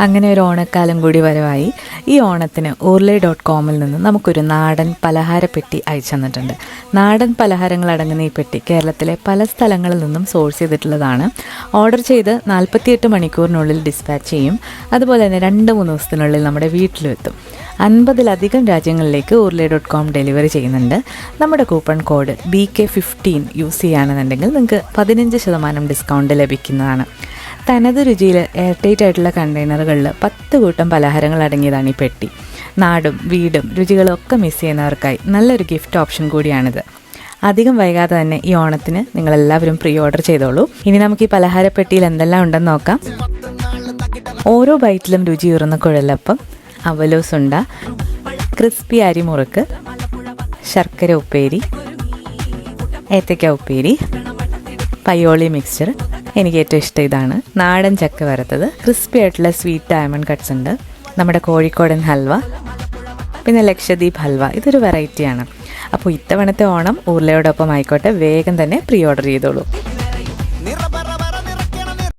അങ്ങനെ ഒരു ഓണക്കാലം കൂടി വരവായി. ഈ ഓണത്തിന് ഓർലെ ഡോട്ട് കോമിൽ നിന്ന് നമുക്കൊരു നാടൻ പലഹാര പെട്ടി അയച്ചു തന്നിട്ടുണ്ട്. നാടൻ പലഹാരങ്ങൾ അടങ്ങുന്ന ഈ പെട്ടി കേരളത്തിലെ പല സ്ഥലങ്ങളിൽ നിന്നും സോഴ്സ് ചെയ്തിട്ടുള്ളതാണ്. ഓർഡർ ചെയ്ത് നാൽപ്പത്തിയെട്ട് മണിക്കൂറിനുള്ളിൽ ഡിസ്പാച്ച് ചെയ്യും. അതുപോലെ തന്നെ രണ്ട് മൂന്ന് ദിവസത്തിനുള്ളിൽ നമ്മുടെ വീട്ടിലെത്തും അൻപതിലധികം രാജ്യങ്ങളിലേക്ക് ഊർലെ ഡോട്ട് കോം ഡെലിവറി ചെയ്യുന്നുണ്ട്. നമ്മുടെ coupon code B K fifteen use ചെയ്യുകയാണെന്നുണ്ടെങ്കിൽ നിങ്ങൾക്ക് പതിനഞ്ച് ശതമാനം ഡിസ്കൗണ്ട് ലഭിക്കുന്നതാണ്. തനത് രുചിയിൽ എയർ ടൈറ്റ് ആയിട്ടുള്ള കണ്ടെയ്നറുകളിൽ പത്ത് കൂട്ടം പലഹാരങ്ങൾ അടങ്ങിയതാണ് ഈ പെട്ടി. നാടും വീടും രുചികളും ഒക്കെ മിസ് ചെയ്യുന്നവർക്കായി നല്ലൊരു ഗിഫ്റ്റ് ഓപ്ഷൻ കൂടിയാണിത്. അധികം വൈകാതെ തന്നെ ഈ ഓണത്തിന് നിങ്ങളെല്ലാവരും പ്രീ ഓർഡർ ചെയ്തോളൂ. ഇനി നമുക്ക് ഈ പലഹാരപ്പെട്ടിയിൽ എന്തെല്ലാം ഉണ്ടെന്ന് നോക്കാം. ഓരോ ബൈറ്റിലും രുചി രുചിയൂറുന്ന കുഴലപ്പം അവലോസുണ്ട ക്രിസ്പി അരിമുറുക്ക് ശർക്കര ഉപ്പേരി ഏത്തക്ക ഉപ്പേരി പയ്യോളി മിക്സ്ചർ എനിക്ക് ഏറ്റവും ഇഷ്ടം ഇതാണ്. നാടൻ ചക്ക വരത്തത് ക്രിസ്പി ആയിട്ടുള്ള സ്വീറ്റ് ഡയമണ്ട് കട്ട്സ് ഉണ്ട്. നമ്മുടെ കോഴിക്കോടൻ ഹൽവ പിന്നെ ലക്ഷദ്വീപ് ഹൽവ. ഇതൊരു വെറൈറ്റിയാണ് അപ്പോൾ ഇത്തവണത്തെ ഓണം ഊർലയോടൊപ്പം ആയിക്കോട്ടെ. വേഗം തന്നെ പ്രീ ഓർഡർ ചെയ്തോളൂ.